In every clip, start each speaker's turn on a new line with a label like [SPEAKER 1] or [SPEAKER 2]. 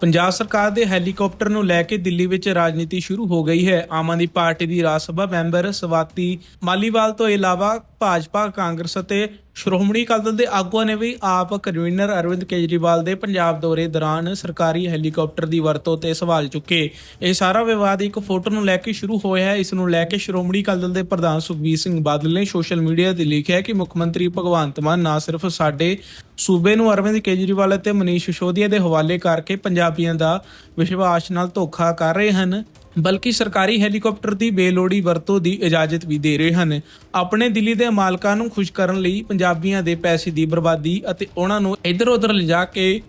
[SPEAKER 1] ਪੰਜਾਬ ਸਰਕਾਰ ਦੇ ਹੈਲੀਕਾਪਟਰ ਨੂੰ ਲੈ ਕੇ ਦਿੱਲੀ ਵਿੱਚ ਰਾਜਨੀਤੀ ਸ਼ੁਰੂ ਹੋ ਗਈ ਹੈ। ਆਮ ਆਦਮੀ ਪਾਰਟੀ ਦੀ ਰਾਜ ਸਭਾ ਮੈਂਬਰ ਸਵਾਤੀ ਮਾਲੀਵਾਲ ਤੋਂ ਇਲਾਵਾ ਭਾਜਪਾ, ਕਾਂਗਰਸ ਅਤੇ ਸ਼੍ਰੋਮਣੀ ਅਕਾਲੀ ਦਲ ਦੇ ਆਗੂਆਂ ਨੇ ਵੀ ਆਪ ਕਨਵੀਨਰ ਅਰਵਿੰਦ ਕੇਜਰੀਵਾਲ ਦੇ ਪੰਜਾਬ ਦੌਰੇ ਦੌਰਾਨ ਸਰਕਾਰੀ ਹੈਲੀਕਾਪਟਰ ਦੀ ਵਰਤੋਂ ਤੇ ਸਵਾਲ ਚੁੱਕੇ। ਇਹ ਸਾਰਾ ਵਿਵਾਦ ਇੱਕ ਫੋਟੋ ਨੂੰ ਲੈ ਕੇ ਸ਼ੁਰੂ ਹੋਇਆ ਹੈ। ਇਸ ਨੂੰ ਲੈ ਕੇ ਸ਼੍ਰੋਮਣੀ ਅਕਾਲੀ ਦਲ ਦੇ ਪ੍ਰਧਾਨ ਸੁਖਬੀਰ ਸਿੰਘ ਬਾਦਲ ਨੇ ਸੋਸ਼ਲ ਮੀਡੀਆ ਤੇ ਲਿਖਿਆ ਕਿ ਮੁੱਖ ਮੰਤਰੀ ਭਗਵੰਤ ਮਾਨ ਨਾ ਸਿਰਫ ਸਾਡੇ ਸੂਬੇ ਨੂੰ ਅਰਵਿੰਦ ਕੇਜਰੀਵਾਲ ਅਤੇ ਮਨੀਸ਼ ਸਿਸੋਦੀਆ ਦੇ ਹਵਾਲੇ ਕਰਕੇ ਪੰਜਾਬੀਆਂ ਦਾ ਵਿਸ਼ਵਾਸ ਨਾਲ ਧੋਖਾ ਕਰ ਰਹੇ ਹਨ ਬਲਕਿ ਸਰਕਾਰੀ ਹੈਲੀਕਾਪਟਰ ਦੀ ਬੇਲੋੜੀ ਵਰਤੋਂ ਦੀ ਇਜਾਜ਼ਤ ਵੀ ਦੇ ਰਹੇ ਹਨ। ਆਪਣੇ ਦਿੱਲੀ ਦੇ ਮਾਲਕਾਂ ਨੂੰ ਖੁਸ਼ ਕਰਨ ਲਈ ਪੰਜਾਬੀਆਂ ਦੇ ਪੈਸੇ ਦੀ ਬਰਬਾਦੀ ਅਤੇ ਉਹਨਾਂ ਨੂੰ ਇੱਧਰ-ਉੱਧਰ ਲਿਜਾ ਕੇ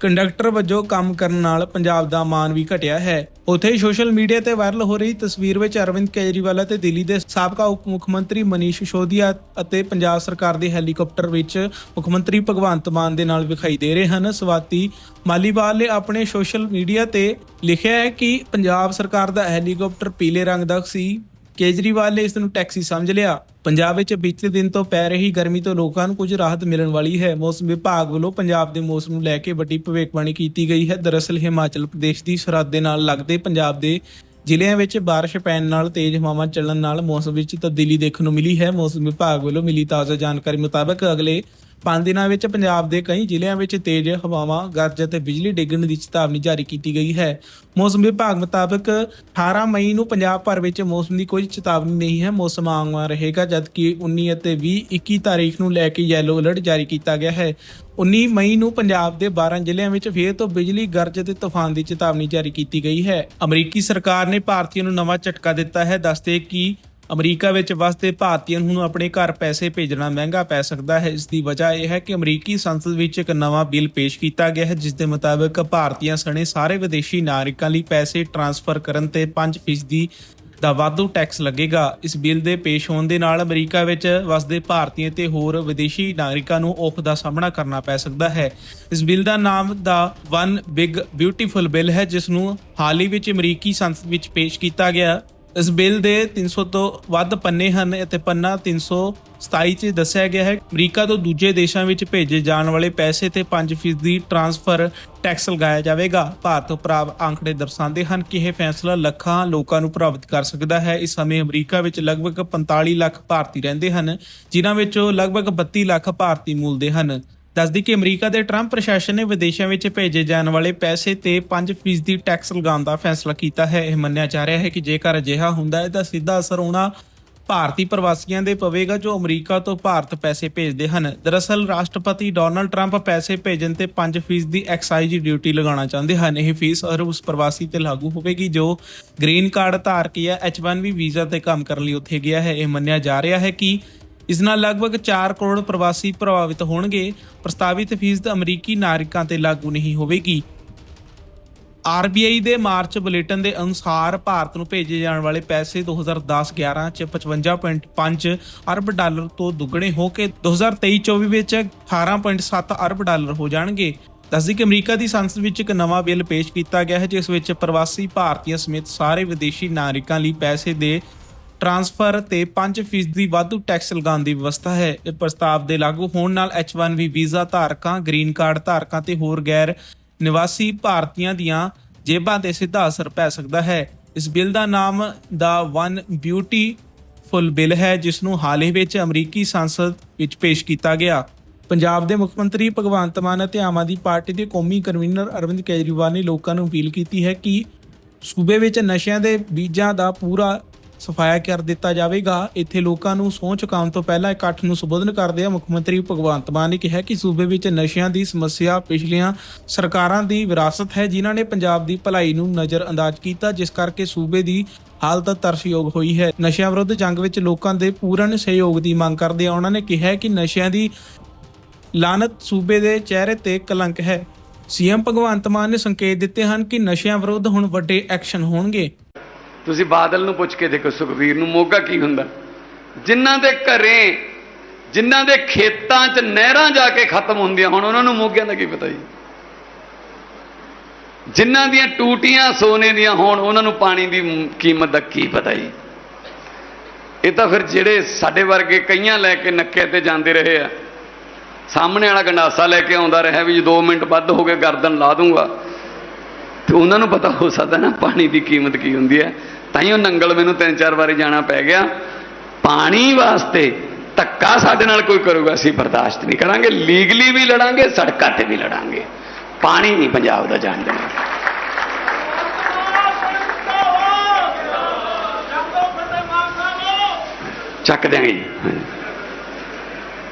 [SPEAKER 1] ਕੰਡਕਟਰ ਵਜੋਂ ਕੰਮ ਕਰਨ ਨਾਲ ਪੰਜਾਬ ਦਾ ਮਾਣ ਵੀ ਘਟਿਆ ਹੈ। ਉੱਥੇ ਹੀ ਸੋਸ਼ਲ ਮੀਡੀਆ ਤੇ ਵਾਇਰਲ ਹੋ ਰਹੀ ਤਸਵੀਰ ਵਿੱਚ ਅਰਵਿੰਦ ਕੇਜਰੀਵਾਲ ਅਤੇ ਦਿੱਲੀ ਦੇ ਸਾਬਕਾ ਉਪ ਮੁੱਖ ਮੰਤਰੀ ਮਨੀਸ਼ ਸਿਸੋਦੀਆ ਅਤੇ ਪੰਜਾਬ ਸਰਕਾਰ ਦੇ ਹੈਲੀਕਾਪਟਰ ਵਿੱਚ ਮੁੱਖ ਮੰਤਰੀ ਭਗਵੰਤ ਮਾਨ ਦੇ ਨਾਲ ਵਿਖਾਈ ਦੇ ਰਹੇ ਹਨ। ਸਵਾਤੀ ਮਾਲੀਵਾਲ ਨੇ ਆਪਣੇ ਸੋਸ਼ਲ ਮੀਡੀਆ ਤੇ ਲਿਖਿਆ ਹੈ ਕਿ ਪੰਜਾਬ ਸਰਕਾਰ ਦਾ ਹੈਲੀਕਾਪਟਰ ਪੀਲੇ ਰੰਗ ਦਾ ਸੀ। ਕੇਜਰੀਵਾਲ ਨੇ ਇਸ ਨੂੰ ਟੈਕਸੀ ਸਮਝ ਲਿਆ ਪੰਜਾਬ ਵਿੱਚ ਬੀਤੇ ਦਿਨ ਤੋਂ ਪੈ ਰਹੀ ਗਰਮੀ ਤੋਂ ਲੋਕਾਂ ਨੂੰ ਕੁਝ ਰਾਹਤ ਮਿਲਣ ਵਾਲੀ ਹੈ ਮੌਸਮ ਵਿਭਾਗ ਵੱਲੋਂ ਪੰਜਾਬ ਦੇ ਮੌਸਮ ਨੂੰ ਲੈ ਕੇ ਵੱਡੀ ਭਵਿੱਖਬਾਣੀ ਕੀਤੀ ਗਈ ਹੈ ਦਰਅਸਲ ਹਿਮਾਚਲ ਪ੍ਰਦੇਸ਼ ਦੀ ਸਰਹੱਦ ਦੇ ਨਾਲ ਲੱਗਦੇ ਪੰਜਾਬ ਦੇ ਜ਼ਿਲ੍ਹਿਆਂ ਵਿੱਚ بارش ਪੈਣ ਨਾਲ ਤੇਜ਼ ਹਵਾਵਾਂ ਚੱਲਣ ਨਾਲ ਮੌਸਮ ਵਿੱਚ ਤਬਦੀਲੀ ਦੇਖਣ ਨੂੰ ਮਿਲੀ ਹੈ ਮੌਸਮ ਵਿਭਾਗ ਵੱਲੋਂ ਮਿਲੀ ਤਾਜ਼ਾ ਜਾਣਕਾਰੀ ਮੁਤਾਬਕ ਅਗਲੇ 5 ਦਿਨਾਂ ਵਿੱਚ ਪੰਜਾਬ ਦੇ ਕਈ ਜ਼ਿਲ੍ਹਿਆਂ ਵਿੱਚ ਤੇਜ਼ ਹਵਾਵਾਂ, ਗਰਜ ਅਤੇ ਬਿਜਲੀ ਡਿੱਗਣ ਦੀ ਚੇਤਾਵਨੀ ਜਾਰੀ ਕੀਤੀ ਗਈ ਹੈ। ਮੌਸਮ ਵਿਭਾਗ ਮੁਤਾਬਕ 18 ਮਈ ਨੂੰ ਪੰਜਾਬ ਭਰ ਵਿੱਚ ਮੌਸਮ ਦੀ ਕੋਈ ਚੇਤਾਵਨੀ ਨਹੀਂ ਹੈ। ਮੌਸਮ ਆਮਵਾ ਰਹੇਗਾ, ਜਦਕਿ 19 ਅਤੇ 20 21 ਤਾਰੀਖ ਨੂੰ ਲੈ ਕੇ ਯੈਲੋ ਅਲਰਟ ਜਾਰੀ ਕੀਤਾ ਗਿਆ ਹੈ। 19 ਮਈ ਨੂੰ ਪੰਜਾਬ ਦੇ 12 ਜ਼ਿਲ੍ਹਿਆਂ ਵਿੱਚ ਫੇਰ ਤੋਂ ਬਿਜਲੀ, ਗਰਜ ਅਤੇ ਤੂਫਾਨ ਦੀ ਚੇਤਾਵਨੀ ਜਾਰੀ ਕੀਤੀ ਗਈ ਹੈ। ਅਮਰੀਕੀ ਸਰਕਾਰ ਨੇ ਭਾਰਤੀਆਂ ਨੂੰ ਨਵਾਂ ਝਟਕਾ ਦਿੱਤਾ ਹੈ। ਦੱਸਦੇ ਕਿ ਅਮਰੀਕਾ ਵਿੱਚ ਵਸਦੇ ਭਾਰਤੀਆਂ ਨੂੰ ਹੁਣ ਆਪਣੇ ਘਰ ਪੈਸੇ ਭੇਜਣਾ ਮਹਿੰਗਾ ਪੈ ਸਕਦਾ ਹੈ। ਇਸ ਦੀ ਵਜ੍ਹਾ ਇਹ ਹੈ ਕਿ ਅਮਰੀਕੀ ਸੰਸਦ ਵਿੱਚ ਇੱਕ ਨਵਾਂ ਬਿੱਲ ਪੇਸ਼ ਕੀਤਾ ਗਿਆ ਹੈ, ਜਿਸ ਦੇ ਮੁਤਾਬਕ ਭਾਰਤੀਆਂ ਸਣੇ ਸਾਰੇ ਵਿਦੇਸ਼ੀ ਨਾਗਰਿਕਾਂ ਲਈ ਪੈਸੇ ਟ੍ਰਾਂਸਫਰ ਕਰਨ ਤੇ 5% ਦਾ ਵਾਧੂ ਟੈਕਸ ਲੱਗੇਗਾ। ਇਸ ਬਿੱਲ ਦੇ ਪੇਸ਼ ਹੋਣ ਦੇ ਨਾਲ ਅਮਰੀਕਾ ਵਿੱਚ ਵਸਦੇ ਭਾਰਤੀਆਂ ਤੇ ਹੋਰ ਵਿਦੇਸ਼ੀ ਨਾਗਰਿਕਾਂ ਨੂੰ ਔਖ ਦਾ ਸਾਹਮਣਾ ਕਰਨਾ ਪੈ ਸਕਦਾ ਹੈ। ਇਸ ਬਿੱਲ ਦਾ ਨਾਮ ਦਾ ਵਨ ਬਿਗ ਬਿਊਟੀਫੁਲ ਬਿੱਲ ਹੈ, ਜਿਸ ਨੂੰ ਹਾਲ ਹੀ ਵਿੱਚ ਅਮਰੀਕੀ ਸੰਸਦ ਵਿੱਚ ਪੇਸ਼ ਕੀਤਾ ਗਿਆ। ਇਸ ਬਿੱਲ ਦੇ 300 ਤੋਂ ਵੱਧ ਪੰਨੇ ਹਨ ਅਤੇ ਪੰਨਾ 327 ਚ ਦੱਸਿਆ ਗਿਆ ਹੈ। ਅਮਰੀਕਾ ਤੋਂ ਦੂਜੇ ਦੇਸ਼ਾਂ ਵਿੱਚ ਭੇਜੇ ਜਾਣ ਵਾਲੇ ਪੈਸੇ ਤੇ 5% ਦੀ ਟ੍ਰਾਂਸਫਰ ਟੈਕਸ ਲਗਾਇਆ ਜਾਵੇਗਾ। ਭਾਰਤ ਪ੍ਰਾਪਤ ਆંકੜੇ ਦਰਸਾਉਂਦੇ ਹਨ ਕਿ ਇਹ ਫੈਸਲਾ ਲੱਖਾਂ ਲੋਕਾਂ ਨੂੰ ਪ੍ਰਭਾਵਿਤ ਕਰ ਸਕਦਾ ਹੈ। ਇਸ ਸਮੇਂ ਅਮਰੀਕਾ ਵਿੱਚ ਲਗਭਗ 45 ਲੱਖ ਭਾਰਤੀ ਰਹਿੰਦੇ ਹਨ, ਜਿਨ੍ਹਾਂ ਵਿੱਚੋਂ ਲਗਭਗ 32 ਲੱਖ ਭਾਰਤੀ ਮੂਲ ਦੇ ਹਨ। ਦੱਸਦੀ ਕਿ ਅਮਰੀਕਾ ਦੇ ਟਰੰਪ ਪ੍ਰਸ਼ਾਸਨ ਨੇ ਵਿਦੇਸ਼ਾਂ ਵਿੱਚ ਭੇਜੇ ਜਾਣ ਵਾਲੇ ਪੈਸੇ ਤੇ 5% ਦੀ ਟੈਕਸ ਲਗਾਉਣ ਦਾ ਫੈਸਲਾ ਕੀਤਾ ਹੈ। ਇਹ ਮੰਨਿਆ ਜਾ ਰਿਹਾ ਹੈ ਕਿ ਜੇਕਰ ਅਜਿਹਾ ਹੁੰਦਾ ਹੈ ਤਾਂ ਸਿੱਧਾ ਅਸਰ ਉਹਨਾਂ ਭਾਰਤੀ ਪ੍ਰਵਾਸੀਆਂ ਦੇ ਪਵੇਗਾ ਜੋ ਅਮਰੀਕਾ ਤੋਂ ਭਾਰਤ ਪੈਸੇ ਭੇਜਦੇ ਹਨ। ਦਰਅਸਲ, ਰਾਸ਼ਟਰਪਤੀ ਡੋਨਲਡ ਟਰੰਪ ਪੈਸੇ ਭੇਜਣ ਤੇ 5% ਦੀ ਐਕਸਾਈਜ਼ ਡਿਊਟੀ ਲਗਾਉਣਾ ਚਾਹੁੰਦੇ ਹਨ। ਇਹ ਫੀਸ ਹਰ ਉਸ ਪ੍ਰਵਾਸੀ ਤੇ ਲਾਗੂ ਹੋਵੇਗੀ ਜੋ ਗ੍ਰੀਨ ਕਾਰਡ ਧਾਰਕ ਜਾਂ H1B ਵੀਜ਼ਾ ਤੇ ਕੰਮ ਕਰਨ ਲਈ ਉੱਥੇ ਗਿਆ ਹੈ। ਇਹ ਮੰਨਿਆ ਜਾ ਰਿਹਾ ਹੈ ਕਿ ਇਸ ਨਾਲ ਲਗਭਗ 4 ਕਰੋੜ ਪ੍ਰਵਾਸੀ ਪ੍ਰਭਾਵਿਤ ਹੋਣਗੇ। ਪ੍ਰਸਤਾਵਿਤ ਫੀਸ ਤਾਂ ਅਮਰੀਕੀ ਨਾਗਰਿਕਾਂ ਤੇ ਲਾਗੂ ਨਹੀਂ ਹੋਵੇਗੀ। RBI ਦੇ ਮਾਰਚ ਬੁਲੇਟਿਨ ਦੇ ਅਨੁਸਾਰ ਭਾਰਤ ਨੂੰ ਭੇਜੇ ਜਾਣ ਵਾਲੇ ਪੈਸੇ 2010-11 ਚ 55.5 ਅਰਬ ਡਾਲਰ ਤੋਂ ਦੁੱਗਣੇ ਹੋ ਕੇ 2023-24 ਵਿੱਚ 18.7 ਅਰਬ ਡਾਲਰ ਹੋ ਜਾਣਗੇ। ਦੱਸਦੀ ਕਿ ਅਮਰੀਕਾ ਦੀ ਸੰਸਦ ਵਿੱਚ ਇੱਕ ਨਵਾਂ ਬਿੱਲ ਪੇਸ਼ ਕੀਤਾ ਗਿਆ ਹੈ, ਜਿਸ ਵਿੱਚ ਪ੍ਰਵਾਸੀ ਭਾਰਤੀਆਂ ਸਮੇਤ ਸਾਰੇ ਵਿਦੇਸ਼ੀ ਨਾਗਰਿਕਾਂ ਲਈ ਪੈਸੇ ਦੇ ਟ੍ਰਾਂਸਫਰ ਤੇ 5% ਦੀ ਵਾਧੂ ਟੈਕਸ ਲਗਾਉਣ ਦੀ ਵਿਵਸਥਾ ਹੈ। ਇਹ ਪ੍ਰਸਤਾਵ ਦੇ ਲਾਗੂ ਹੋਣ ਨਾਲ H1B ਵੀਜ਼ਾ ਧਾਰਕਾਂ, ਗ੍ਰੀਨ ਕਾਰਡ ਧਾਰਕਾਂ ਤੇ ਹੋਰ ਗੈਰ ਨਿਵਾਸੀ ਭਾਰਤੀਆਂ ਦੀਆਂ ਜੇਬਾਂ ਤੇ ਸਿੱਧਾ ਅਸਰ ਪੈ ਸਕਦਾ ਹੈ। ਇਸ ਬਿੱਲ ਦਾ ਨਾਮ ਦਾ ਵਨ ਬਿਊਟੀ ਫੁੱਲ ਬਿੱਲ ਹੈ, ਜਿਸ ਨੂੰ ਹਾਲ ਹੀ ਵਿੱਚ ਅਮਰੀਕੀ ਸੰਸਦ ਵਿੱਚ ਪੇਸ਼ ਕੀਤਾ ਗਿਆ। ਪੰਜਾਬ ਦੇ ਮੁੱਖ ਮੰਤਰੀ ਭਗਵੰਤ ਮਾਨ ਅਤੇ ਆਮ ਆਦਮੀ ਪਾਰਟੀ ਦੇ ਕੌਮੀ ਕਨਵੀਨਰ ਅਰਵਿੰਦ ਕੇਜਰੀਵਾਲ ਨੇ ਲੋਕਾਂ ਨੂੰ ਅਪੀਲ ਕੀਤੀ ਹੈ ਕਿ ਸੂਬੇ ਵਿੱਚ ਨਸ਼ਿਆਂ ਦੇ ਬੀਜਾਂ ਦਾ ਪੂਰਾ ਸਫਾਇਆ ਕਰ ਦਿੱਤਾ ਜਾਵੇਗਾ। ਇੱਥੇ ਲੋਕਾਂ ਨੂੰ ਸਹੁੰ ਚੁਕਾਉਣ ਤੋਂ ਪਹਿਲਾਂ ਇਕੱਠ ਨੂੰ ਸੰਬੋਧਨ ਕਰਦੇ ਆ ਮੁੱਖ ਮੰਤਰੀ ਭਗਵੰਤ ਮਾਨ ਨੇ ਕਿਹਾ ਕਿ ਸੂਬੇ ਵਿੱਚ ਨਸ਼ਿਆਂ ਦੀ ਸਮੱਸਿਆ ਪਿਛਲੀਆਂ ਸਰਕਾਰਾਂ ਦੀ ਵਿਰਾਸਤ ਹੈ, ਜਿਨ੍ਹਾਂ ਨੇ ਪੰਜਾਬ ਦੀ ਭਲਾਈ ਨੂੰ ਨਜ਼ਰਅੰਦਾਜ਼ ਕੀਤਾ, ਜਿਸ ਕਰਕੇ ਸੂਬੇ ਦੀ ਹਾਲਤ ਤਰਸਯੋਗ ਹੋਈ ਹੈ। ਨਸ਼ਿਆਂ ਵਿਰੁੱਧ ਜੰਗ ਵਿੱਚ ਲੋਕਾਂ ਦੇ ਪੂਰਨ ਸਹਿਯੋਗ ਦੀ ਮੰਗ ਕਰਦੇ ਆ ਉਹਨਾਂ ਨੇ ਕਿਹਾ ਕਿ ਨਸ਼ਿਆਂ ਦੀ ਲਾਨਤ ਸੂਬੇ ਦੇ ਚਿਹਰੇ ਤੇ ਕਲੰਕ ਹੈ। ਸੀਐਮ ਭਗਵੰਤ ਮਾਨ ਨੇ ਸੰਕੇਤ ਦਿੱਤੇ ਹਨ ਕਿ ਨਸ਼ਿਆਂ ਵਿਰੁੱਧ ਹੁਣ ਵੱਡੇ ਐਕਸ਼ਨ ਹੋਣਗੇ।
[SPEAKER 2] ਤੁਸੀਂ ਬਾਦਲ ਨੂੰ ਪੁੱਛ ਕੇ ਦੇਖੋ ਸੁਖਵੀਰ ਨੂੰ ਮੋਗਾ ਕੀ ਹੁੰਦਾ? ਜਿਨ੍ਹਾਂ ਦੇ ਘਰੇ, ਜਿਨ੍ਹਾਂ ਦੇ ਖੇਤਾਂ 'ਚ ਨਹਿਰਾਂ ਜਾ ਕੇ ਖਤਮ ਹੁੰਦੀਆਂ ਹੁਣ, ਉਹਨਾਂ ਨੂੰ ਮੋਗਿਆਂ ਦਾ ਕੀ ਪਤਾ ਜੀ? ਜਿਨ੍ਹਾਂ ਦੀਆਂ ਟੂਟੀਆਂ ਸੋਨੇ ਦੀਆਂ ਹੋਣ, ਉਹਨਾਂ ਨੂੰ ਪਾਣੀ ਦੀ ਕੀਮਤ ਦਾ ਕੀ ਪਤਾ ਜੀ? ਇਹ ਤਾਂ ਫਿਰ ਜਿਹੜੇ ਸਾਡੇ ਵਰਗੇ ਕਈਆਂ ਲੈ ਕੇ ਨੱਕੇ ਤੇ ਜਾਂਦੇ ਰਹੇ ਆ, ਸਾਹਮਣੇ ਵਾਲਾ ਗੰਡਾਸਾ ਲੈ ਕੇ ਆਉਂਦਾ ਰਿਹਾ ਵੀ ਜੇ 2 ਮਿੰਟ ਵੱਧ ਹੋ ਗਏ, ਗਰਦਨ ਲਾ ਦੂੰਗਾ। ਤੇ ਉਹਨਾਂ ਨੂੰ ਪਤਾ ਹੋ ਸਕਦਾ ਨਾ ਪਾਣੀ ਦੀ ਕੀਮਤ ਕੀ ਹੁੰਦੀ ਹੈ। ਤਾਂ ਹੀ ਉਹ ਨੰਗਲ ਮੈਨੂੰ ਤਿੰਨ ਚਾਰ ਵਾਰੀ ਜਾਣਾ ਪੈ ਗਿਆ। ਪਾਣੀ ਵਾਸਤੇ ਧੱਕਾ ਸਾਡੇ ਨਾਲ ਕੋਈ ਕਰੂਗਾ ਅਸੀਂ ਬਰਦਾਸ਼ਤ ਨਹੀਂ ਕਰਾਂਗੇ। ਲੀਗਲੀ ਵੀ ਲੜਾਂਗੇ ਸੜਕਾਂ ਤੇ ਵੀ ਲੜਾਂਗੇ। ਪਾਣੀ ਨਹੀਂ ਪੰਜਾਬ ਦਾ ਜਾਣ ਦੇਣਾ। ਚੱਕ ਦਿਆਂਗੇ ਜੀ।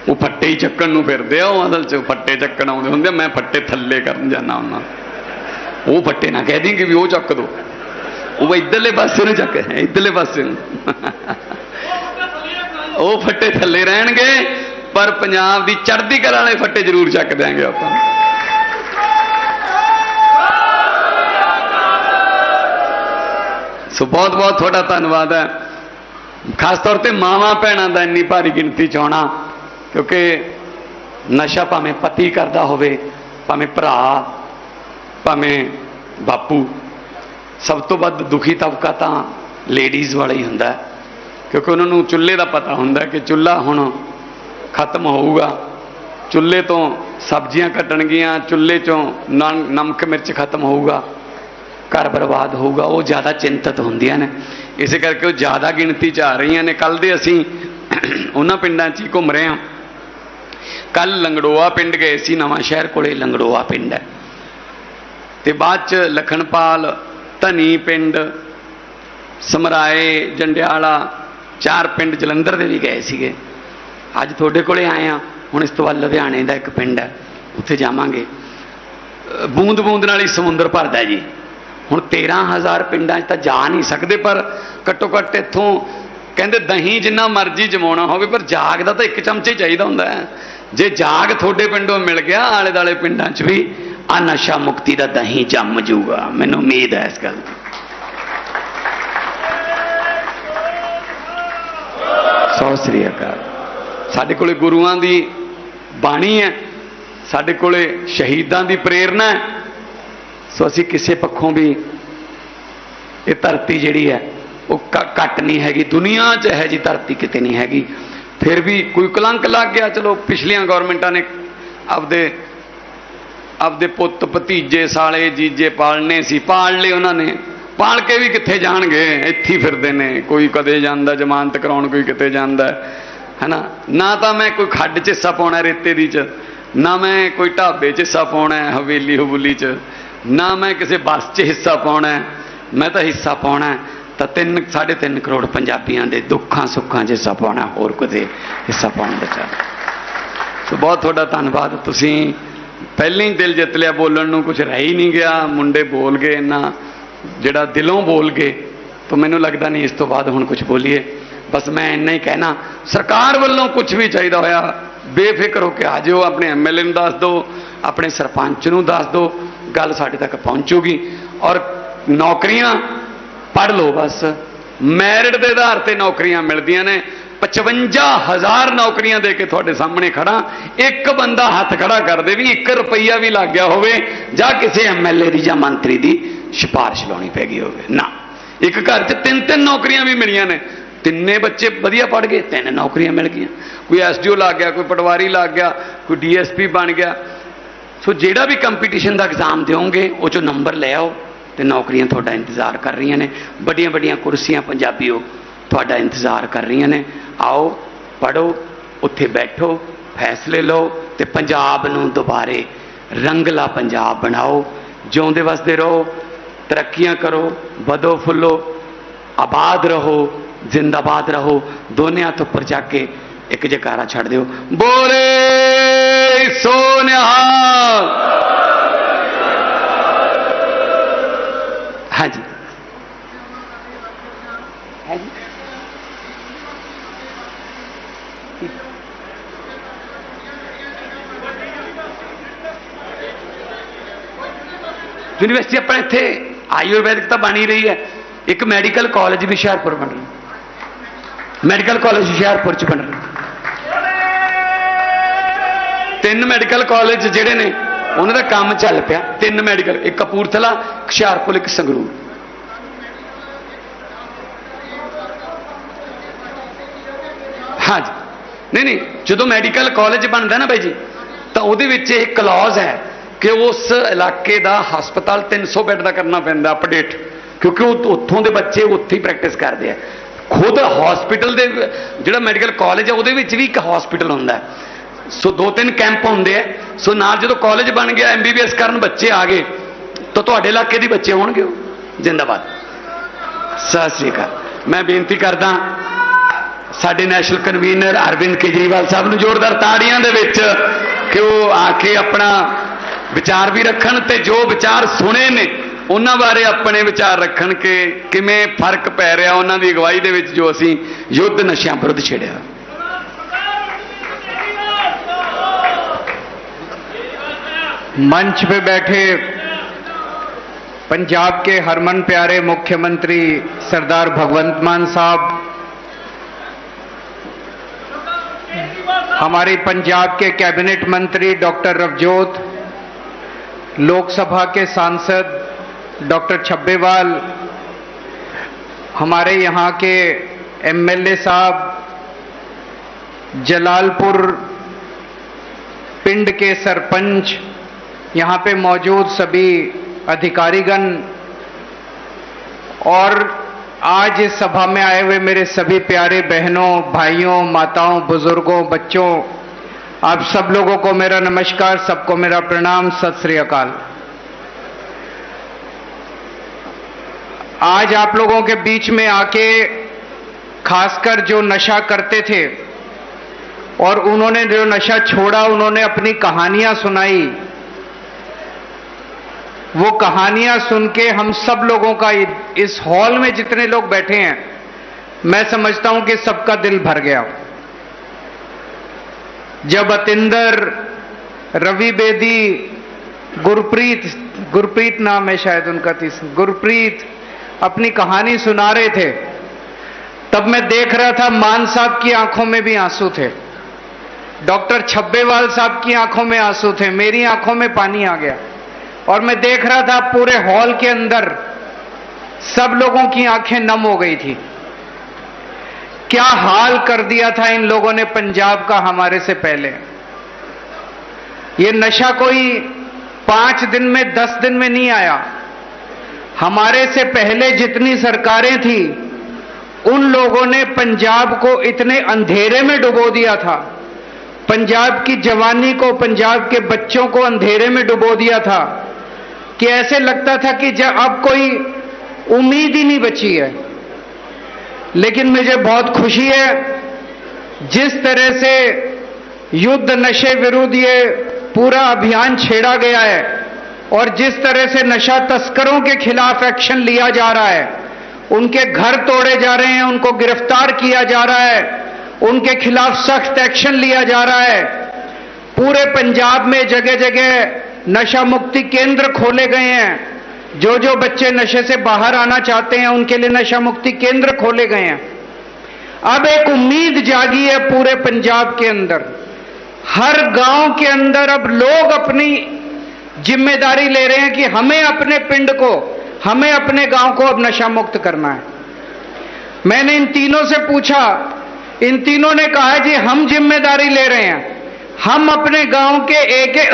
[SPEAKER 2] ਉਹ ਫੱਟੇ ਹੀ ਚੱਕਣ ਨੂੰ ਫਿਰਦੇ ਆ ਉਹ ਅਸਲ ਚ ਫੱਟੇ ਚੱਕਣ ਆਉਂਦੇ ਹੁੰਦੇ ਆ, ਮੈਂ ਫੱਟੇ ਥੱਲੇ ਕਰਨ ਜਾਣਾ ਉਹਨਾਂ ਉਹ ਫੱਟੇ ਨਾ ਕਹਿ ਦੇਂਗੇ ਵੀ ਉਹ ਚੱਕ ਦੋ। ਉਹ ਵੀ ਇਧਰਲੇ ਪਾਸੇ ਨੂੰ ਚੱਕ, ਇਧਰਲੇ ਪਾਸੇ ਨੂੰ। ਉਹ ਫੱਟੇ ਥੱਲੇ ਰਹਿਣਗੇ, ਪਰ ਪੰਜਾਬ ਦੀ ਚੜ੍ਹਦੀ ਕਲਾ ਵਾਲੇ ਫੱਟੇ ਜ਼ਰੂਰ ਚੱਕ ਦਿਆਂਗੇ ਆਪਾਂ। ਸੋ ਬਹੁਤ ਬਹੁਤ ਤੁਹਾਡਾ ਧੰਨਵਾਦ ਹੈ। ਖਾਸ ਤੌਰ ਤੇ ਮਾਵਾਂ ਭੈਣਾਂ ਦਾ ਇੰਨੀ ਭਾਰੀ ਗਿਣਤੀ ਚ ਆਉਣਾ, ਕਿਉਂਕਿ ਨਸ਼ਾ ਭਾਵੇਂ ਪਤੀ ਕਰਦਾ ਹੋਵੇ, ਭਾਵੇਂ ਭਰਾ, ਭਾਵੇਂ ਬਾਪੂ ਸਭ ਤੋਂ ਵੱਧ ਦੁਖੀ ਤਬਕਾ ਤਾਂ ਲੇਡੀਜ਼ ਵਾਲਾ ਹੀ ਹੁੰਦਾ ਕਿਉਂਕਿ ਉਹਨਾਂ ਨੂੰ ਚੁੱਲ੍ਹੇ ਦਾ ਪਤਾ ਹੁੰਦਾ ਕਿ ਚੁੱਲ੍ਹਾ ਹੁਣ ਖਤਮ ਹੋਊਗਾ। ਚੁੱਲ੍ਹੇ ਤੋਂ ਸਬਜ਼ੀਆਂ ਕੱਟਣਗੀਆਂ, ਚੁੱਲ੍ਹੇ ਚੋਂ ਨਮਕ, ਮਿਰਚ ਖਤਮ ਹੋਊਗਾ। ਘਰ ਬਰਬਾਦ ਹੋਊਗਾ। ਉਹ ਜ਼ਿਆਦਾ ਚਿੰਤਤ ਹੁੰਦੀਆਂ ਨੇ। ਇਸੇ ਕਰਕੇ ਉਹ ਜ਼ਿਆਦਾ ਗਿਣਤੀ 'ਚ ਆ ਰਹੀਆਂ ਨੇ। ਕੱਲ ਦੇ ਅਸੀਂ ਉਹਨਾਂ ਪਿੰਡਾਂ 'ਚ ਹੀ ਘੁੰਮ ਰਹੇ ਹਾਂ। ਕੱਲ ਲੰਗੜੋਆ ਪਿੰਡ ਗਏ ਸੀ। ਨਵਾਂ ਸ਼ਹਿਰ ਕੋਲੇ ਲੰਗੜੋਆ ਪਿੰਡ ਹੈ। ਤੇ ਬਾਅਦ 'ਚ ਲਖਣਪਾਲ ਧਨੀ ਪਿੰਡ, ਸਮਰਾਏ, ਜੰਡਿਆਲਾ, ਚਾਰ ਪਿੰਡ ਜਲੰਧਰ ਦੇ ਵੀ ਗਏ ਸੀਗੇ। ਅੱਜ ਤੁਹਾਡੇ ਕੋਲੇ ਆਏ ਆ ਹੁਣ ਇਸ ਤੋਂ ਬਾਅਦ ਲੁਧਿਆਣੇ ਦਾ ਇੱਕ ਪਿੰਡ ਹੈ। ਉੱਥੇ ਜਾਵਾਂਗੇ। ਬੂੰਦ ਬੂੰਦ ਨਾਲ ਹੀ ਸਮੁੰਦਰ ਭਰਦਾ ਜੀ। ਹੁਣ 13000 ਪਿੰਡਾਂ 'ਚ ਤਾਂ ਜਾ ਨਹੀਂ ਸਕਦੇ, ਪਰ ਘੱਟੋ ਘੱਟ ਇੱਥੋਂ ਕਹਿੰਦੇ ਦਹੀਂ ਜਿੰਨਾ ਮਰਜ਼ੀ ਜਮਾਉਣਾ ਹੋਵੇ, ਪਰ ਜਾਗ ਦਾ ਤਾਂ ਇੱਕ ਚਮਚੇ ਚਾਹੀਦਾ ਹੁੰਦਾ ਹੈ। ਜੇ ਜਾਗ ਤੁਹਾਡੇ ਪਿੰਡੋਂ ਮਿਲ ਗਿਆ ਆਲੇ ਦਾਲੇ ਪਿੰਡਾਂ 'ਚ ਵੀ ਆ ਨਸ਼ਾ ਮੁਕਤੀ ਦਾ ਦਹੀਂ ਜੰਮ ਜੂਗਾ। ਮੈਨੂੰ ਉਮੀਦ ਹੈ ਇਸ ਗੱਲ ਦੀ। ਸਤਿ ਸ੍ਰੀ ਅਕਾਲ। ਸਾਡੇ ਕੋਲੇ ਗੁਰੂਆਂ ਦੀ ਬਾਣੀ ਹੈ। ਸਾਡੇ ਕੋਲੇ ਸ਼ਹੀਦਾਂ ਦੀ ਪ੍ਰੇਰਣਾ ਹੈ। ਸੋ ਅਸੀਂ ਕਿਸੇ ਪੱਖੋਂ ਵੀ ਇਹ ਧਰਤੀ ਜਿਹੜੀ ਹੈ, ਉਹ ਘੱਟ ਨਹੀਂ ਹੈਗੀ। ਦੁਨੀਆ 'ਚ ਇਹ ਜੀ ਧਰਤੀ ਕਿਤੇ ਨਹੀਂ ਹੈਗੀ। ਫਿਰ ਵੀ ਕੋਈ ਕਲੰਕ ਲੱਗ ਗਿਆ। ਚਲੋ ਪਿਛਲੀਆਂ ਗਵਰਨਮੈਂਟਾਂ ਨੇ ਆਪਦੇ ਆਪਦੇ ਪੁੱਤ ਭਤੀਜੇ ਸਾਲੇ ਜੀਜੇ ਪਾਲਣੇ ਸੀ, ਪਾਲ ਲਏ ਉਹਨਾਂ ਨੇ। ਪਾਲ ਕੇ ਵੀ ਕਿੱਥੇ ਜਾਣਗੇ? ਇੱਥੇ ਫਿਰਦੇ ਨੇ। ਕੋਈ ਕਦੇ ਜਾਂਦਾ, ਜ਼ਮਾਨਤ ਕਰਾਉਣ ਕੋਈ ਕਿਤੇ ਜਾਂਦਾ। ਹੈਨਾ? ਨਾ ਤਾਂ ਮੈਂ ਕੋਈ ਖੱਡ 'ਚ ਹਿੱਸਾ ਪਾਉਣਾ ਰੇਤੇ ਦੀ 'ਚ, ਨਾ ਮੈਂ ਕੋਈ ਢਾਬੇ 'ਚ ਹਿੱਸਾ ਪਾਉਣਾ ਹਵੇਲੀ ਹਬੂਲੀ 'ਚ, ਨਾ ਮੈਂ ਕਿਸੇ ਬੱਸ 'ਚ ਹਿੱਸਾ ਪਾਉਣਾ। ਮੈਂ ਤਾਂ ਹਿੱਸਾ ਪਾਉਣਾ। ਹੈ ਤਾਂ 3 3.5 ਕਰੋੜ ਪੰਜਾਬੀਆਂ ਦੇ ਦੁੱਖਾਂ ਸੁੱਖਾਂ 'ਚ ਹਿੱਸਾ ਪਾਉਣਾ, ਹੋਰ ਕਿਤੇ ਹਿੱਸਾ ਪਾਉਣ ਦਾ ਚਾਹ ਸੋ ਬਹੁਤ ਤੁਹਾਡਾ ਧੰਨਵਾਦ। ਤੁਸੀਂ ਪਹਿਲਾਂ ਹੀ ਦਿਲ ਜਿੱਤ ਲਿਆ, ਬੋਲਣ ਨੂੰ ਕੁਝ ਰਹਿ ਹੀ ਨਹੀਂ ਗਿਆ। ਮੁੰਡੇ ਬੋਲ ਗਏ ਇੰਨਾ, ਜਿਹੜਾ ਦਿਲੋਂ ਬੋਲ ਗਏ, ਤਾਂ ਮੈਨੂੰ ਲੱਗਦਾ ਨਹੀਂ ਇਸ ਤੋਂ ਬਾਅਦ ਹੁਣ ਕੁਝ ਬੋਲੀਏ। ਬਸ ਮੈਂ ਇੰਨਾ ਹੀ ਕਹਿਣਾ, ਸਰਕਾਰ ਵੱਲੋਂ ਕੁਝ ਵੀ ਚਾਹੀਦਾ ਹੋਇਆ, ਬੇਫਿਕਰ ਹੋ ਕੇ ਆ ਜਿਓ, ਆਪਣੇ ਐਮਐਲਏ ਨੂੰ ਦੱਸ ਦਿਓ, ਆਪਣੇ ਸਰਪੰਚ ਨੂੰ ਦੱਸ ਦਿਓ, ਗੱਲ ਸਾਡੇ ਤੱਕ ਪਹੁੰਚੂਗੀ। ਔਰ ਨੌਕਰੀਆਂ ਪੜ੍ਹ ਲਓ ਬਸ। ਮੈਰਿਟ ਦੇ ਆਧਾਰ ਤੇ ਨੌਕਰੀਆਂ ਮਿਲਦੀਆਂ ਨੇ। 55000 ਨੌਕਰੀਆਂ ਦੇ ਕੇ ਤੁਹਾਡੇ ਸਾਹਮਣੇ ਖੜਾ। ਇੱਕ ਬੰਦਾ ਹੱਥ ਖੜਾ ਕਰ ਦੇ ਵੀ 1 ਰੁਪਈਆ ਵੀ ਲੱਗ ਗਿਆ ਹੋਵੇ, ਜਾਂ ਕਿਸੇ ਐਮਐਲਏ ਦੀ ਜਾਂ ਮੰਤਰੀ ਦੀ ਸਿਫਾਰਿਸ਼ ਲਾਉਣੀ ਪੈ ਗਈ ਹੋਵੇ। ਨਾ। ਇੱਕ ਘਰ 'ਚ ਤਿੰਨ ਤਿੰਨ ਨੌਕਰੀਆਂ ਵੀ ਮਿਲੀਆਂ ਨੇ। ਤਿੰਨੇ ਬੱਚੇ ਵਧੀਆ ਪੜ੍ਹ ਗਏ, ਤਿੰਨ ਨੌਕਰੀਆਂ ਮਿਲ ਗਈਆਂ। ਕੋਈ ਐਸਡੀਓ ਲੱਗ ਗਿਆ, ਕੋਈ ਪਟਵਾਰੀ ਲੱਗ ਗਿਆ, ਕੋਈ ਡੀਐਸਪੀ ਬਣ ਗਿਆ। ਸੋ ਜਿਹੜਾ ਵੀ ਕੰਪੀਟੀਸ਼ਨ ਦਾ ਐਗਜ਼ਾਮ ਦਿਓਗੇ, ਉਹ ਚੋਂ ਨੰਬਰ ਲੈ ਆਓ ਤੇ ਨੌਕਰੀਆਂ ਤੁਹਾਡਾ ਇੰਤਜ਼ਾਰ ਕਰ ਰਹੀਆਂ ਨੇ। ਵੱਡੀਆਂ ਵੱਡੀਆਂ ਕੁਰਸੀਆਂ ਪੰਜਾਬੀ ਪੰਜਾਬੀਓ ਤੁਹਾਡਾ ਇੰਤਜ਼ਾਰ ਕਰ ਰਹੀਆਂ ਨੇ। ਆਓ ਪੜੋ ਉੱਥੇ ਬੈਠੋ, ਫੈਸਲੇ ਲਓ ਤੇ ਪੰਜਾਬ ਨੂੰ ਦੁਬਾਰੇ ਰੰਗਲਾ ਪੰਜਾਬ ਬਣਾਓ। ਜਿਉਂਦੇ ਵਸਦੇ ਰਹੋ, ਤਰੱਕੀਆਂ ਕਰੋ, ਵਧੋ ਫੁੱਲੋ, ਆਬਾਦ ਰਹੋ, ਜ਼ਿੰਦਾਬਾਦ ਰਹੋ। ਦੋਨੇ ਹੱਥ ਉੱਪਰ ਚੱਕ ਕੇ ਇੱਕ ਜਕਾਰਾ ਛੱਡ ਦਿਓ। ਬੋਲੇ ਸੋਨਿਹਾਲ ਹਾਂਜੀ ਹਾਂਜੀ ਯੂਨੀਵਰਸਿਟੀ ਆਪਣੇ ਇੱਥੇ ਆਯੁਰਵੈਦਿਕ ਤਾਂ ਬਣੀ ਰਹੀ ਹੈ। ਇੱਕ ਮੈਡੀਕਲ ਕਾਲਜ ਵੀ ਹੁਸ਼ਿਆਰਪੁਰ ਬਣ ਰਿਹਾ ਮੈਡੀਕਲ ਕਾਲਜ ਹੁਸ਼ਿਆਰਪੁਰ ਚ ਬਣ ਰਿਹਾ ਤਿੰਨ ਮੈਡੀਕਲ ਕਾਲਜ ਜਿਹੜੇ ਨੇ, ਉਹਨਾਂ ਦਾ ਕੰਮ ਚੱਲ ਪਿਆ। ਤਿੰਨ ਮੈਡੀਕਲ, ਇੱਕ ਕਪੂਰਥਲਾ ਹੁਸ਼ਿਆਰਪੁਰ, ਇੱਕ ਸੰਗਰੂਰ। ਹਾਂਜੀ। ਨਹੀਂ ਨਹੀਂ, ਜਦੋਂ ਮੈਡੀਕਲ ਕਾਲਜ ਬਣਦਾ ਨਾ ਬਾਈ ਜੀ, ਤਾਂ ਉਹਦੇ ਵਿੱਚ ਇਹ ਕਲੌਜ਼ ਹੈ। ਕਿ ਉਸ ਇਲਾਕੇ ਦਾ ਹਸਪਤਾਲ 300 ਬੈੱਡ ਦਾ ਕਰਨਾ ਪੈਂਦਾ ਅਪਡੇਟ, ਕਿਉਂਕਿ ਉਹ ਉੱਥੋਂ ਦੇ ਬੱਚੇ ਉੱਥੇ ਹੀ ਪ੍ਰੈਕਟਿਸ ਕਰਦੇ ਆ। ਖੁਦ ਹਸਪੀਟਲ ਦੇ ਜਿਹੜਾ ਮੈਡੀਕਲ ਕਾਲਜ ਹੈ ਉਹਦੇ ਵਿੱਚ ਵੀ ਇੱਕ ਹਸਪੀਟਲ ਹੁੰਦਾ ਸੋ ਦੋ ਤਿੰਨ ਕੈਂਪ ਹੁੰਦੇ ਆ। ਸੋ ਨਾਲ ਜਦੋਂ ਕਾਲਜ ਬਣ ਗਿਆ ਐਮਬੀਬੀਐਸ ਕਰਨ ਬੱਚੇ ਆ ਗਏ, ਤਾਂ ਤੁਹਾਡੇ ਇਲਾਕੇ ਦੇ ਬੱਚੇ ਹੋਣਗੇ ਉਹ। ਜਿੰਦਾਬਾਦ। ਸਤਿ ਸ੍ਰੀ ਅਕਾਲ। ਮੈਂ ਬੇਨਤੀ ਕਰਦਾ, ਸਾਡੇ ਨੈਸ਼ਨਲ ਕਨਵੀਨਰ ਅਰਵਿੰਦ ਕੇਜਰੀਵਾਲ ਸਾਹਿਬ ਨੂੰ ਜ਼ੋਰਦਾਰ ਤਾੜੀਆਂ ਦੇ ਵਿੱਚ ਕਿ ਉਹ ਆ ਕੇ ਆਪਣਾ ਵਿਚਾਰ ਵੀ ਰੱਖਣ ਤੇ ਜੋ ਵਿਚਾਰ ਸੁਣੇ ਨੇ ਉਹਨਾਂ ਬਾਰੇ ਆਪਣੇ ਵਿਚਾਰ ਰੱਖਣ ਕਿ ਕਿਵੇਂ ਫਰਕ ਪੈ ਰਿਹਾ ਉਹਨਾਂ ਦੀ ਅਗਵਾਈ ਦੇ ਵਿੱਚ ਜੋ ਅਸੀਂ ਯੁੱਧ ਨਸ਼ਿਆਂ ਵਿਰੁੱਧ ਛੇੜਿਆ
[SPEAKER 3] मंच पे बैठे पंजाब के हरमन प्यारे मुख्यमंत्री सरदार भगवंत मान साहब हमारी पंजाब के कैबिनेट मंत्री डॉक्टर रवजोत लोकसभा के सांसद डॉक्टर छब्बेवाल, हमारे यहाँ के एमएलए साहब, जलालपुर पिंड के सरपंच, यहाँ पे मौजूद सभी अधिकारीगण, और आज इस सभा में आए हुए मेरे सभी प्यारे बहनों, भाइयों, माताओं, बुज़ुर्गों, बच्चों आप सब लोगों को मेरा नमस्कार, सबको मेरा प्रणाम, सत श्री अकाल। आज आप लोगों के बीच में आके खासकर जो नशा करते थे और उन्होंने जो नशा छोड़ा, उन्होंने अपनी कहानियाँ सुनाई, वो कहानियाँ सुन के हम सब लोगों का इस हॉल में जितने लोग बैठे हैं, मैं समझता हूँ कि सबका दिल भर गया। जब अतिंदर रवि बेदी गुरप्रीत गुरप्रीत नाम है शायद उनका तीस, गुरप्रीत अपनी कहानी सुना रहे थे, तब मैं देख रहा था मान साहब की आँखों में भी आँसू थे, डॉक्टर छब्बेवाल साहब की आँखों में आँसू थे, मेरी आँखों में पानी आ गया, और मैं देख रहा था पूरे हॉल के अंदर सब लोगों की आँखें नम हो गई थी। क्या हाल कर दिया था इन लोगों ने पंजाब का हमारे से पहले? ये नशा कोई पाँच दिन में, दस दिन में नहीं आया। हमारे से पहले जितनी सरकारें थी, उन लोगों ने पंजाब को इतने अंधेरे में डुबो दिया था। पंजाब की जवानी को, पंजाब के बच्चों को अंधेरे में डुबो दिया था कि ऐसे लगता था कि जब अब कोई उम्मीद ही नहीं बची है। लेकिन मुझे बहुत खुशी है, जिस तरह से युद्ध नशे विरुद्ध ये पूरा अभियान छेड़ा गया है, और जिस तरह से नशा तस्करों के खिलाफ एक्शन लिया जा रहा है, उनके घर तोड़े जा रहे हैं, उनको गिरफ़्तार किया जा रहा है, उनके खिलाफ सख्त एक्शन लिया जा रहा है। पूरे पंजाब में जगह जगह नशा मुक्ति केंद्र खोले गए हैं। जो जो बच्चे नशे से बाहर आना चाहते हैं, उनके लिए नशा मुक्ति केंद्र खोले गए हैं। अब एक उम्मीद जागी है पूरे पंजाब के अंदर। हर गाँव के अंदर अब लोग अपनी ज़िम्मेदारी ले रहे हैं कि हमें अपने पिंड को, हमें अपने गाँव को अब नशा मुक्त करना है। मैंने इन तीनों से पूछा, इन तीनों ने कहा जी, हम ज़िम्मेदारी ले रहे हैं। हम अपने गाँव के एक एक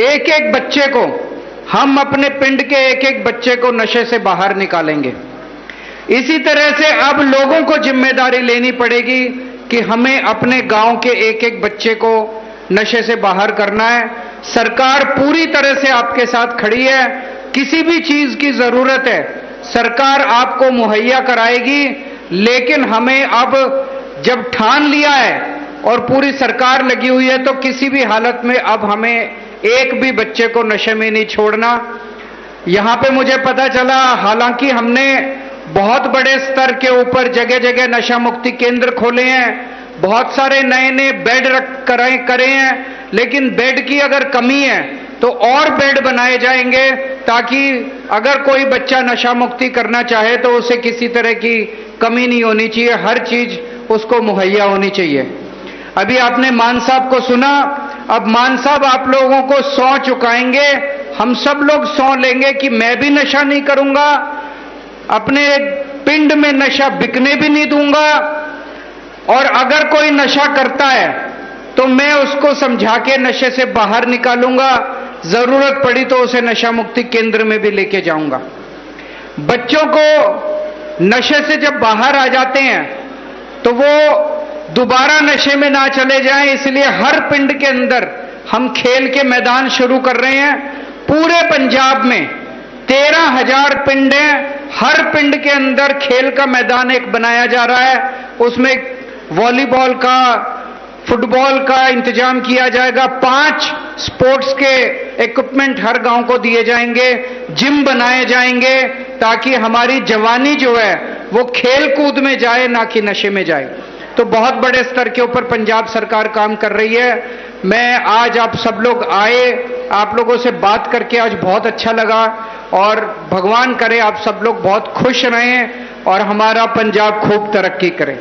[SPEAKER 3] एक एक बच्चे को हम अपने पिंड के एक एक बच्चे को नशे से बाहर निकालेंगे। इसी तरह से अब लोगों को ज़िम्मेदारी लेनी पड़ेगी कि हमें अपने गाँव के एक एक बच्चे को नशे से बाहर करना है। सरकार पूरी तरह से आपके साथ खड़ी है। किसी भी चीज़ की ज़रूरत है, सरकार आपको मुहैया कराएगी। लेकिन हमें अब जब ठान लिया है और पूरी सरकार लगी हुई है तो किसी भी हालत में अब हमें एक भी बच्चे को नशे में नहीं छोड़ना। यहाँ पे मुझे पता चला, हालाँकि हमने बहुत बड़े स्तर के ऊपर जगह जगह नशा मुक्ति केंद्र खोले हैं, बहुत सारे नए नए बेड रख करे करे हैं, लेकिन बेड की अगर कमी है तो और बेड बनाए जाएँगे ताकि अगर कोई बच्चा नशा मुक्ति करना चाहे तो उसे किसी तरह की कमी नहीं होनी चाहिए, हर चीज़ उसको मुहैया होनी चाहिए। अभी आपने मान साहब को सुना अब मान साहब, आप लोगों को सौ चुकाएँगे। हम सब लोग सौ लेंगे कि मैं भी नशा नहीं करूँगा, अपने पिंड में नशा बिकने भी नहीं दूँगा। और अगर कोई नशा करता है तो मैं उसको समझा के नशे से बाहर निकालूँगा। ज़रूरत पड़ी तो उसे नशा मुक्ति केंद्र में भी लेके जाऊँगा। बच्चों को नशे से जब बाहर आ जाते हैं तो वो दोबारा नशे में ना चले जाएँ, इसलिए हर पिंड के अंदर हम खेल के मैदान शुरू कर रहे हैं। पूरे पंजाब में तेरह हज़ार पिंड हैं। हर पिंड के अंदर खेल का मैदान एक बनाया जा रहा है। उसमें वॉलीबॉल का, फुटबॉल का इंतज़ाम किया जाएगा। पाँच स्पोर्ट्स के इक्विपमेंट हर गाँव को दिए जाएँगे, जिम बनाए जाएँगे, ताकि हमारी जवानी जो है, वो खेल कूद में जाए, ना कि नशे में जाए। तो बहुत बड़े स्तर के ऊपर पंजाब सरकार काम कर रही है। मैं आज आप सब लोग आए, आप लोगों से बात करके आज बहुत अच्छा लगा और भगवान करे आप सब लोग बहुत खुश रहें और हमारा पंजाब खूब तरक्की करे।